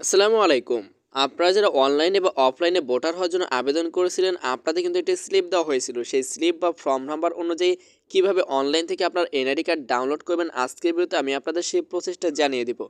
আসসালামু আলাইকুম। আপনারা যারা অনলাইনে বা অফলাইনে ভোটার হওয়ার জন্য আবেদন করেছিলেন, আপনাদের কিন্তু একটি স্লিপ দেওয়া হয়েছিল। সেই স্লিপ বা ফর্ম নাম্বার অনুযায়ী কীভাবে অনলাইন থেকে আপনার এনআইডি কার্ড ডাউনলোড করবেন, আজকের বিরুদ্ধে আমি আপনাদের সেই প্রসেসটা জানিয়ে দিব।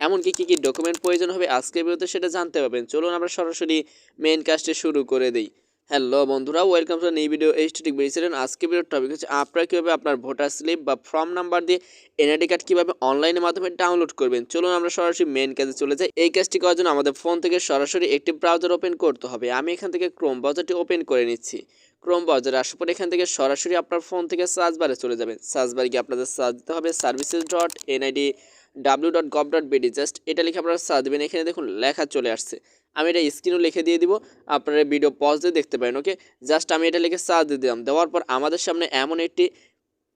এমনকি কী কী ডকুমেন্ট প্রয়োজন হবে, আজকের বিরুদ্ধে সেটা জানতে পারবেন। চলুন আমরা সরাসরি মেইন কাজটি শুরু করে দিই। হ্যালো বন্ধুরা ওয়েলকাম টু এই ভিডিও এইচ টিক বেরিয়েছিলেন আজকে ভিডিওর টপিক হচ্ছে আপনারা কীভাবে আপনার ভোটার স্লিপ বা ফর্ম নাম্বার দিয়ে এনআইডি কার্ড কীভাবে অনলাইনের মাধ্যমে ডাউনলোড করবেন। চলুন আমরা সরাসরি মেন কাজে চলে যাই। এই কাজটি করার জন্য আমাদের ফোন থেকে সরাসরি একটি ব্রাউজার ওপেন করতে হবে। আমি এখান থেকে ক্রোম ব্রাউজারটি ওপেন করে নিচ্ছি। ক্রোম ব্রাউজারে আসার পর এখান থেকে সরাসরি আপনার ফোন থেকে সার্চ বারে চলে যাবেন। সার্চ বারে গিয়ে আপনাদের সার্চ দিতে হবে services dot NID W dot gov dot BD just এটা লিখে আপনারা সার্চ দেবেন, এখানে দেখুন লেখা চলে আসছে। আমি এটা স্ক্রিনও লিখে দিয়ে দিব, আপনারা ভিডিও পজ দিয়ে দেখতে পারেন ওকে জাস্ট আমি এটা লিখে সার্চ দিয়ে দিলাম, দেওয়ার পর আমাদের সামনে এমন একটি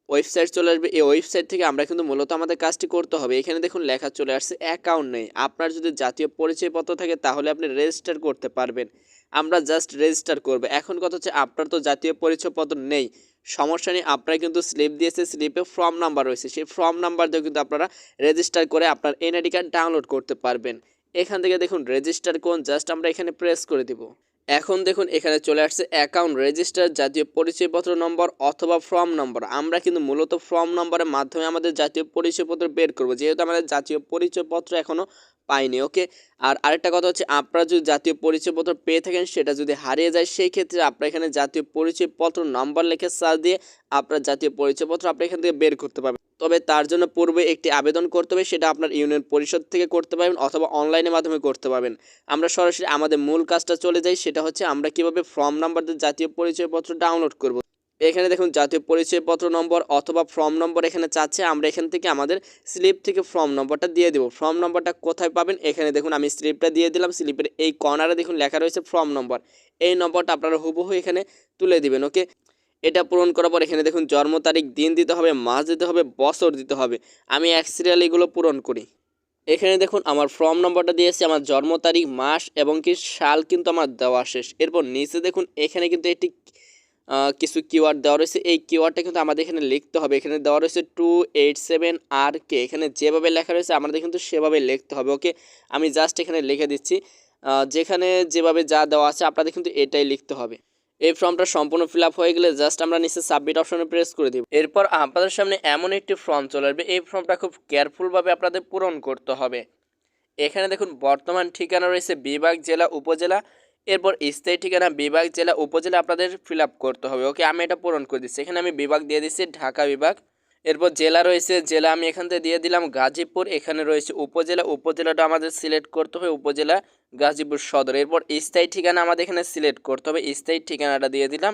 ওয়েবসাইট চলে আসবে, এই ওয়েবসাইট থেকে আমরা কিন্তু মূলত আমাদের কাজটি করতে হবে। এখানে দেখুন লেখা চলে আসছে অ্যাকাউন্ট নেই। আপনার যদি জাতীয় পরিচয়পত্র থাকে, তাহলে আপনি রেজিস্টার করতে পারবেন। আমরা জাস্ট রেজিস্টার করব। এখন কথা হচ্ছে, আপনার তো জাতীয় পরিচয়পত্র নেই সমস্যা নেই, আপনারা কিন্তু স্লিপ দিয়েছে স্লিপে ফর্ম নাম্বার রয়েছে। সেই ফর্ম নাম্বার দিয়ে কিন্তু আপনারা রেজিস্টার করে আপনার এনআইডি কার্ড ডাউনলোড করতে পারবেন। এখান থেকে দেখুন রেজিস্টার কোন জাস্ট আমরা এখানে প্রেস করে দিব। এখন দেখুন, এখানে চলে আসছে অ্যাকাউন্ট রেজিস্টার জাতীয় পরিচয়পত্র নম্বর অথবা ফর্ম নম্বর আমরা কিন্তু মূলত ফর্ম নম্বরের মাধ্যমে আমাদের জাতীয় পরিচয়পত্র বের করব। যেহেতু আমাদের জাতীয় পরিচয়পত্র এখনও পাইনি ওকে আর আরেকটা কথা হচ্ছে, আপনারা যদি জাতীয় পরিচয়পত্র পেয়ে থাকেন, সেটা যদি হারিয়ে যায় সেই ক্ষেত্রে আপনারা এখানে জাতীয় পরিচয়পত্র নাম্বার লিখে সার্চ দিয়ে আপনার জাতীয় পরিচয়পত্র আপনি এখান থেকে বের করতে পারবেন। তবে তার জন্য পূর্বে একটি আবেদন করতে হবে, সেটা আপনার ইউনিয়ন পরিষদ থেকে করতে পারবেন অথবা অনলাইনের মাধ্যমে করতে পারবেন। আমরা সরাসরি আমাদের মূল কাজটা চলে যাই, সেটা হচ্ছে আমরা কীভাবে ফর্ম নাম্বার দিয়ে জাতীয় পরিচয়পত্র ডাউনলোড করব। এখানে দেখুন জাতীয় পরিচয়পত্র নম্বর অথবা ফর্ম নম্বর এখানে চাচ্ছে। আমরা এখান থেকে আমাদের স্লিপ থেকে ফর্ম নম্বরটা দিয়ে দেবো। ফর্ম নম্বরটা কোথায় পাবেন? এখানে দেখুন আমি স্লিপটা দিয়ে দিলাম। স্লিপের এই কর্নারে দেখুন লেখা রয়েছে ফর্ম নম্বর। এই নম্বরটা আপনারা হুবহু এখানে তুলে দিবেন, ওকে? এটা পূরণ করার পর এখানে দেখুন জন্ম তারিখ, দিন দিতে হবে, মাস দিতে হবে, বছর দিতে হবে। আমি এক সিরিয়াল এগুলো পূরণ করি। এখানে দেখুন আমার ফর্ম নম্বরটা দিয়েছে আমার জন্ম তারিখ, মাস এবং কি সাল কিন্তু আমার দেওয়া শেষ। এরপর নিচে দেখুন এখানে কিন্তু একটি কিছু কিওয়ার্ড দেওয়া রয়েছে। এই কিওয়ার্ডটা কিন্তু আমাদের এখানে লিখতে হবে। এখানে দেওয়া রয়েছে two eight seven R K এখানে যেভাবে লেখা রয়েছে, আমাদের কিন্তু সেভাবে লিখতে হবে ওকে আমি জাস্ট এখানে লিখে দিচ্ছি। যেখানে যেভাবে যা দেওয়া আছে, আপনাদের কিন্তু এটাই লিখতে হবে। এই ফর্মটা সম্পূর্ণ ফিল হয়ে গেলে জাস্ট আমরা নিচে সাবমিট অপশনে প্রেস করে দিব। এরপর আপনাদের সামনে এমন একটি ফর্ম চলে আসবে। এই ফর্মটা খুব কেয়ারফুলভাবে আপনাদের পূরণ করতে হবে। এখানে দেখুন, বর্তমান ঠিকানা রয়েছে বিভাগ, জেলা, উপজেলা। এরপর স্থায়ী ঠিকানা বিভাগ জেলা উপজেলা আপনাদের ফিল করতে হবে। ওকে, আমি এটা পূরণ করে দিচ্ছি। এখানে আমি বিভাগ দিয়ে দিচ্ছি, ঢাকা বিভাগ। এরপর জেলা রয়েছে, জেলা আমি এখান থেকে দিয়ে দিলাম গাজীপুর। এখানে রয়েছে উপজেলা, উপজেলাটা আমাদের সিলেক্ট করতে হবে উপজেলা গাজীপুর সদর। এরপর স্থায়ী ঠিকানা আমাদের এখানে সিলেক্ট করতে হবে, স্থায়ী ঠিকানাটা দিয়ে দিলাম।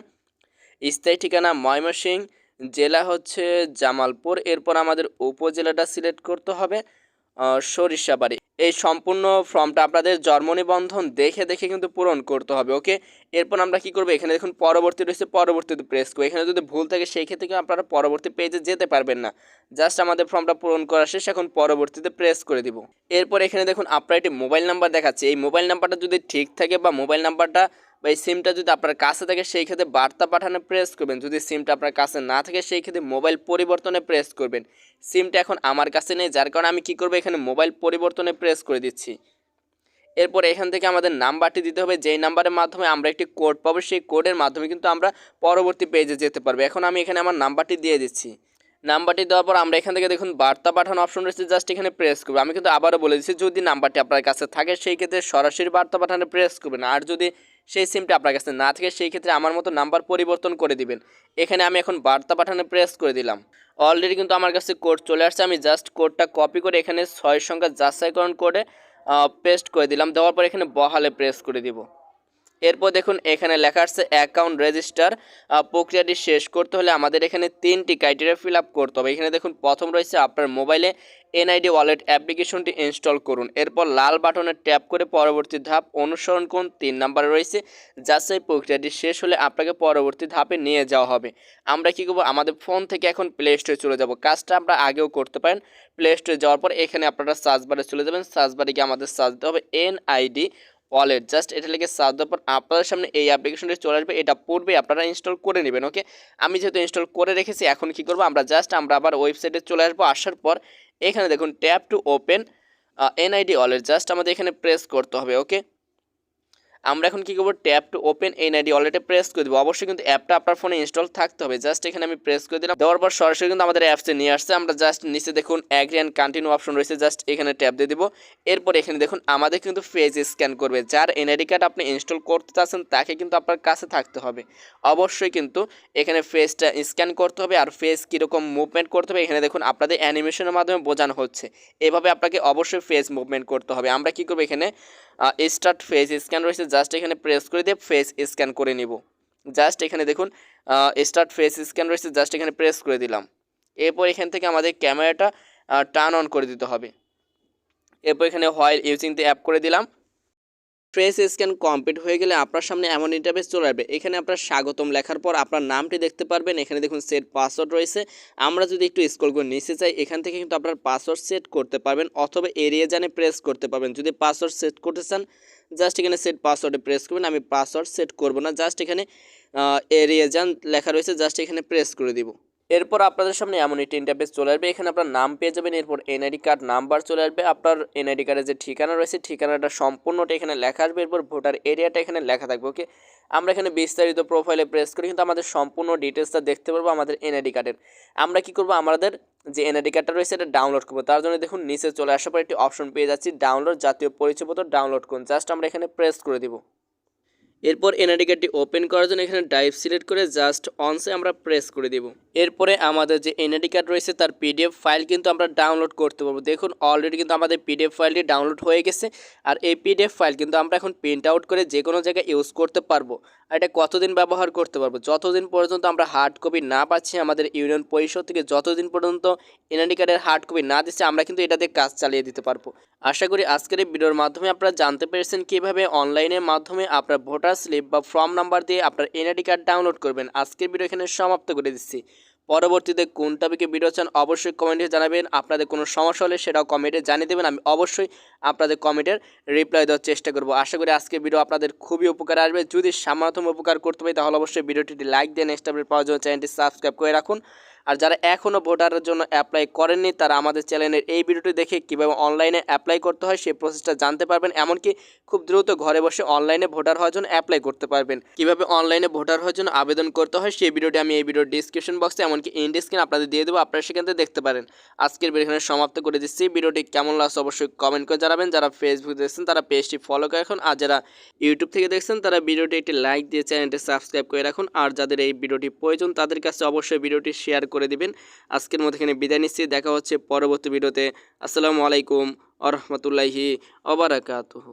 স্থায়ী ঠিকানা ময়মনসিংহ, জেলা হচ্ছে জামালপুর। এরপর আমাদের উপজেলাটা সিলেক্ট করতে হবে। সরিষাবাড়ি এই সম্পূর্ণ ফর্মটা আপনাদের জন্ম নিবন্ধন দেখে দেখে কিন্তু পূরণ করতে হবে, ওকে? এরপর আমরা কি করব? এখানে দেখুন পরবর্তী রয়েছে পরবর্তীতে প্রেস করব এখানে যদি ভুল থাকে সেই ক্ষেত্রে কিন্তু আপনারা পরবর্তী পেজে যেতে পারবেন না। জাস্ট আমাদের ফর্মটা পূরণ করা শেষ, এখন পরবর্তীতে প্রেস করে দিব। এরপর এখানে দেখুন আপনার একটি মোবাইল নাম্বার দেখাচ্ছে। এই মোবাইল নাম্বারটা যদি ঠিক থাকে বা মোবাইল নাম্বারটা বা এই সিমটা যদি আপনার কাছে থাকে, সেই ক্ষেত্রে বার্তা পাঠানো প্রেস করবেন। যদি সিমটা আপনার কাছে না থাকে, সেই ক্ষেত্রে মোবাইল পরিবর্তনে প্রেস করবেন। সিমটা এখন আমার কাছে নেই, যার কারণে আমি কি করব? এখানে মোবাইল পরিবর্তনে প্রেস করে দিচ্ছি। এরপর এখান থেকে আমাদের নাম্বারটি দিতে হবে। যেই নাম্বারের মাধ্যমে আমরা একটি কোড পাবো, সেই কোডের মাধ্যমে কিন্তু আমরা পরবর্তী পেজে যেতে পারব। এখন আমি এখানে আমার নাম্বারটি দিয়ে দিচ্ছি। নাম্বারটি দেওয়ার পর আমরা এখান থেকে দেখুন বার্তা পাঠানো অপশন রয়েছে, জাস্ট এখানে প্রেস করব। আমি কিন্তু আবারও বলে দিচ্ছি, যদি নাম্বারটি আপনার কাছে থাকে, সেই ক্ষেত্রে সরাসরি বার্তা পাঠানো প্রেস করবেন আর যদি সেই সিমটা আপনার কাছে না থাকে, সেই ক্ষেত্রে আমার মতো নাম্বার পরিবর্তন করে দিবেন। এখানে আমি এখন বার্তা পাঠানো প্রেস করে দিলাম। অলরেডি কিন্তু আমার কাছে কোড চলে আসছে, আমি জাস্ট কোডটা কপি করে এখানে ছয় সংখ্যা যাচাইকরণ করে পেস্ট করে দিলাম। দেওয়ার পর এখানে বহালে প্রেস করে দিব। এরপর দেখুন, এখানে লেখা আসছে অ্যাকাউন্ট রেজিস্টার প্রক্রিয়াটি শেষ করতে হলে আমাদের এখানে তিনটি ক্রাইটেরিয়া ফিল আপ করতে হবে। এখানে দেখুন, প্রথম রয়েছে আপনার মোবাইলে এনআইডি ওয়ালেট অ্যাপ্লিকেশনটি ইনস্টল করুন। এরপর লাল বাটনে ট্যাপ করে পরবর্তী ধাপ অনুসরণ করুন। তিন নাম্বারে রয়েছে, যাচাই প্রক্রিয়াটি শেষ হলে আপনাকে পরবর্তী ধাপে নিয়ে যাওয়া হবে। আমরা কী করব? আমাদের ফোন থেকে এখন প্লে স্টোরে চলে যাব। কাজটা আমরা আগেও করতে পারেন। প্লে স্টোরে যাওয়ার পর এখানে আপনারা সার্চ বারে চলে যাবেন। সার্চ বারে গিয়ে আমাদের সার্চ দিতে হবে এনআইডি ওয়ালেট জাস্ট এটা লিখে সার্চ দেওয়ার পর আপনাদের সামনে এই অ্যাপ্লিকেশনটি চলে আসবে। এটা পূর্বে আপনারা ইনস্টল করে নেবেন ওকে আমি যেহেতু ইনস্টল করে রেখেছি, এখন কি করব? আমরা জাস্ট আমরা আবার ওয়েবসাইটে চলে আসব, আসার পর এখানে দেখুন tap to open NID wallet just আমাদের এখানে প্রেস করতে হবে ওকে আমরা এখন কী করব? ট্যাপ টু ওপেন এনআইডি ওয়ালেটে প্রেস করে দেবো। অবশ্যই কিন্তু অ্যাপটা আপনার ফোনে ইনস্টল থাকতে হবে। জাস্ট এখানে আমি প্রেস করে দিলাম। দেওয়ার পর সরাসরি কিন্তু আমাদের অ্যাপসে নিয়ে আসছে। আমরা জাস্ট নিচে দেখুন অ্যাগ্রি অ্যান্ড কন্টিনিউ অপশন রয়েছে। জাস্ট এখানে ট্যাপ দিয়ে দিব। এরপর এখানে দেখুন, আমাদের কিন্তু ফেজ স্ক্যান করবে। যার এনআইডি কার্ড আপনি ইনস্টল করতে চাচ্ছেন, তাকে কিন্তু আপনার কাছে থাকতে হবে। অবশ্যই কিন্তু এখানে ফেসটা স্ক্যান করতে হবে। আর ফেস কীরকম মুভমেন্ট করতে হবে, এখানে দেখুন, আপনাদের অ্যানিমেশনের মাধ্যমে বোঝানো হচ্ছে। এভাবে আপনাকে অবশ্যই ফেস মুভমেন্ট করতে হবে। আমরা কী করব এখানে স্টার্ট ফেস স্ক্যান রয়েছে। জাস্ট এখানে প্রেস করে দিয়ে ফেস স্ক্যান করে নিব। জাস্ট এখানে দেখুন স্টার্ট ফেস স্ক্যান রয়েছে। জাস্ট এখানে প্রেস করে দিলাম। এরপর এখান থেকে আমাদের ক্যামেরাটা টার্ন অন করে দিতে হবে। এরপর এখানে হোয়াইল ইউজিং দ্য অ্যাপ করে দিলাম। ফেস স্ক্যান কমপ্লিট হয়ে গেলে আপনার সামনে এমন ইন্টারফেস চলে আসবে। এখানে আপনার স্বাগতম লেখার পর আপনার নামটি দেখতে পারবেন। এখানে দেখুন সেট পাসওয়ার্ড রয়েছে। আমরা যদি একটু স্ক্রল করে নিচে চাই এখান থেকে কিন্তু আপনার পাসওয়ার্ড সেট করতে পারবেন অথবা এরিয়া জানে প্রেস করতে পারবেন। যদি পাসওয়ার্ড সেট করতে চান জাস্ট এখানে সেট পাসওয়ার্ডে প্রেস করবেন। আমি পাসওয়ার্ড সেট করব না জাস্ট এখানে এরিয়া যান লেখা রয়েছে জাস্ট এখানে প্রেস করে দিব। এরপর আপনাদের সামনে এমন একটি ইন্টারফেস চলে আসবে। এখানে আপনার নাম পেয়ে যাবেন, এরপর এনআইডি কার্ড নাম্বার চলে আসবে। আপনার এনআইডি কার্ডের যে ঠিকানা রয়েছে, ঠিকানাটা সম্পূর্ণটা এখানে লেখা আসবে। এরপর ভোটার এরিয়াটা এখানে লেখা থাকবে ওকে আমরা এখানে বিস্তারিত প্রোফাইলে প্রেস করে কিন্তু আমাদের সম্পূর্ণ ডিটেলসটা দেখতে পারব আমাদের এনআইডি কার্ডের আমরা কি করব? আমাদের যে এনআইডি কার্ডটা রয়েছে, এটা ডাউনলোড করব। তার জন্য দেখুন, নিচে চলে আসার পর একটি অপশন পেয়ে যাচ্ছি ডাউনলোড জাতীয় পরিচয়পত্র ডাউনলোড করুন। জাস্ট আমরা এখানে প্রেস করে দেবো। এরপর এনআইডি কার্ডটি ওপেন করার জন্য এখানে ড্রাইভ সিলেক্ট করে জাস্ট অনসে আমরা প্রেস করে দেব। এরপরে আমাদের যে এনআইডি কার্ড রয়েছে, তার পিডিএফ ফাইল কিন্তু আমরা ডাউনলোড করতে পারব। দেখুন অলরেডি কিন্তু আমাদের পিডিএফ ফাইলটি ডাউনলোড হয়ে গেছে, আর এই পিডিএফ ফাইল কিন্তু আমরা এখন প্রিন্ট আউট করে যে কোনো জায়গায় ইউজ করতে পারব। আর এটা কতদিন ব্যবহার করতে পারব? যতদিন পর্যন্ত আমরা হার্ড কপি না পাচ্ছি আমাদের ইউনিয়ন পরিষদ থেকে, যতদিন পর্যন্ত এনআইডি কার্ডের হার্ড কপি না দিচ্ছে, আমরা কিন্তু এটা দিয়ে কাজ চালিয়ে দিতে পারব। আশা করি আজকের এই ভিডিওর মাধ্যমে আপনারা জানতে পেরেছেন কীভাবে অনলাইনের মাধ্যমে আপনার ভোটার স্লিপ বা ফর্ম নাম্বার দিয়ে আপনার এনআইডি কার্ড ডাউনলোড করবেন। আজকের ভিডিও এখানে সমাপ্ত করে দিচ্ছি। পরবর্তীতে কোন টপিকে ভিডিও চান, অবশ্যই কমেন্টে জানাবেন। আপনাদের কোনো সমস্যা হলে সেটাও কমেন্টে জানিয়ে দেবেন। আমি অবশ্যই আপনাদের কমেন্টের রিপ্লাই দেওয়ার চেষ্টা করব। আশা করি আজকে ভিডিও আপনাদের খুবই উপকার আসবে। যদি সামান্যতম উপকার করতে পারি, তাহলে অবশ্যই ভিডিওটি লাইক দিয়ে নেক্সট আপডেট পাওয়ার জন্য চ্যানেলটি সাবস্ক্রাইব করে রাখুন। আর যারা এখনও ভোটারের জন্য অ্যাপ্লাই করেননি, তারা আমাদের চ্যানেলের এই ভিডিওটি দেখে কীভাবে অনলাইনে অ্যাপ্লাই করতে হয় সেই প্রসেসটা জানতে পারবেন। এমনকি খুব দ্রুত ঘরে বসে অনলাইনে ভোটার হওয়ার জন্য অ্যাপ্লাই করতে পারবেন। কীভাবে অনলাইনে ভোটার হওয়ার জন্য আবেদন করতে হয় সেই ভিডিওটি আমি এই ভিডিওর ডিসক্রিপশন বক্সে এমনকি ইন্ডি স্ক্রিন আপনাদের দিয়ে দেবো, আপনারা সেখান থেকে দেখতে পারেন। আজকের ভিডিও এখানে সমাপ্ত করে দিচ্ছি। ভিডিওটি কেমন লাগছে অবশ্যই কমেন্ট করে জানাবেন। যারা ফেসবুক দেখছেন, তারা পেজটি ফলো করে রাখুন। আর যারা ইউটিউব থেকে দেখছেন, তারা ভিডিওটি একটি লাইক দিয়ে চ্যানেলটি সাবস্ক্রাইব করে রাখুন। আর যাদের এই ভিডিওটি প্রয়োজন, তাদের কাছে অবশ্যই ভিডিওটি শেয়ার করে দিবেন। আজকের মধ্যে এখানে বিদায় নিচ্ছি। দেখা হচ্ছে পরবর্তী ভিডিওতে। আসসালামু আলাইকুম আরহামতুল্লাহি রহমতুল্লাহি অবরাকাতুহু